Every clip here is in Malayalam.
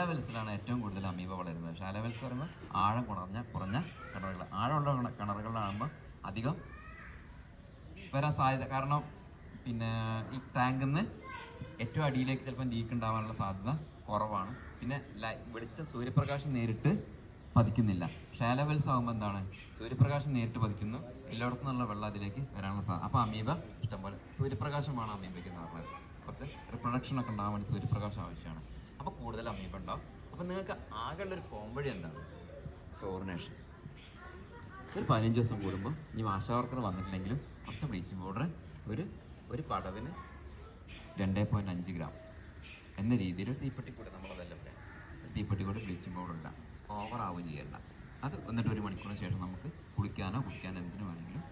ഷാലവെൽസിലാണ് ഏറ്റവും കൂടുതൽ അമീബ വളരുന്നത്. ഷാലവെൽസ് പറയുമ്പോൾ ആഴം കുറഞ്ഞ കുറഞ്ഞ കിണറുകൾ. ആഴമുള്ള കിണ- കിണറുകളിലാകുമ്പോൾ അധികം വരാൻ സാധ്യത കാരണം പിന്നെ ഈ ടാങ്കിൽ നിന്ന് ഏറ്റവും അടിയിലേക്ക് ചിലപ്പം ലീക്ക് ഉണ്ടാവാനുള്ള സാധ്യത കുറവാണ്. പിന്നെ ലൈ വെളിച്ച സൂര്യപ്രകാശം നേരിട്ട് പതിക്കുന്നില്ല. ഷാലവെൽസ് ആകുമ്പോൾ എന്താണ്? സൂര്യപ്രകാശം നേരിട്ട് പതിക്കുന്നു. എല്ലായിടത്തും നിന്നുള്ള വെള്ളം അതിലേക്ക് വരാനുള്ള സാധ്യത അപ്പോൾ അമീബ ഇഷ്ടംപോലെ സൂര്യപ്രകാശമാണ് അമീബയ്ക്ക് എന്ന് പറഞ്ഞത്. കുറച്ച് റിപ്രൊഡക്ഷൻ ഒക്കെ ഉണ്ടാകാൻ വേണ്ടി സൂര്യപ്രകാശം ആവശ്യമാണ്. അപ്പോൾ കൂടുതൽ അമീബ ഉണ്ടാവും അപ്പോൾ നിങ്ങൾക്ക് ആകെയുള്ളൊരു പോംവഴി എന്താണ്? ക്ലോറിനേഷൻ ഒരു പതിനഞ്ച് ദിവസം കൂടുമ്പോൾ ഈ ആശാവർക്കർ വന്നിട്ടില്ലെങ്കിലും കുറച്ച് ബ്ലീച്ചിങ് പൗഡർ ഒരു ഒരു പടവിന് രണ്ടേ പോയിന്റ് അഞ്ച് ഗ്രാം എന്ന രീതിയിൽ ഒരു തീപ്പെട്ടി കൂടെ നമ്മളതല്ല പറയാം? തീപ്പെട്ടി കൂടെ ബ്ലീച്ചിങ് പൗഡർ ഇടാം. ഓവർ ആവുകയും ചെയ്യണ്ട. അത് എന്നിട്ട് ഒരു മണിക്കൂറിന് ശേഷം നമുക്ക് കുളിക്കാനോ കുടിക്കാനോ എന്തിനു വേണമെങ്കിലും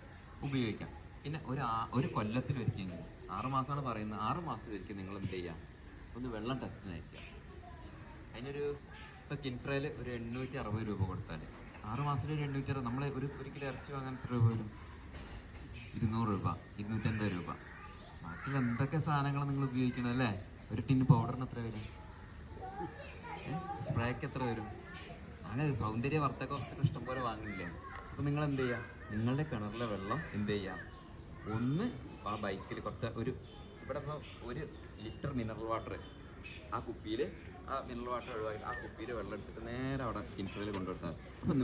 ഉപയോഗിക്കാം. പിന്നെ ഒരു ഒരു കൊല്ലത്തിൽ ഒരിക്കലെങ്കിലും ആറ് മാസമാണ് പറയുന്നത് ആറ് മാസത്തിൽ ഒരിക്കൽ നിങ്ങൾ എന്ത് ചെയ്യുക ഒന്ന് വെള്ളം ടെസ്റ്റിനയക്കുക അതിനൊരു ഇപ്പോൾ കിൻഫ്രയിൽ ഒരു എണ്ണൂറ്റി അറുപത് രൂപ കൊടുത്താൽ ആറ് മാസത്തിൽ ഒരു എണ്ണൂറ്റി അറുപത് നമ്മൾ ഒരു ഒരു കിലോ ഇറച്ചി വാങ്ങാൻ എത്ര രൂപ വരും? ഇരുന്നൂറ് രൂപ ഇരുന്നൂറ്റൻപത് രൂപ. ബാക്കിയുള്ള എന്തൊക്കെ സാധനങ്ങളാണ് നിങ്ങൾ ഉപയോഗിക്കണം അല്ലേ? ഒരു ടിൻ പൗഡറിന് എത്ര വരും? സ്പ്രേക്ക് എത്ര വരും? അങ്ങനെ സൗന്ദര്യ വർത്തക വസ്തുക്കൾ ഇഷ്ടംപോലെ വാങ്ങില്ലേ അപ്പോൾ നിങ്ങൾ എന്ത് ചെയ്യുക നിങ്ങളുടെ കിണറിലെ വെള്ളം എന്ത് ചെയ്യുക ഒന്ന് ആ ബൈക്കിൽ കുറച്ച് ഒരു ഇവിടെ ഇപ്പോൾ ഒരു ലിറ്റർ മിനറൽ വാട്ടർ ആ കുപ്പിയിൽ ആ മിനറൽ വാട്ടർ ഒഴിവാക്കി ആ കുപ്പിയിൽ വെള്ളം എടുത്തിട്ട് നേരെ അവിടെ കിൻഫ്രയിൽ കൊണ്ടുവരുന്നത് അപ്പം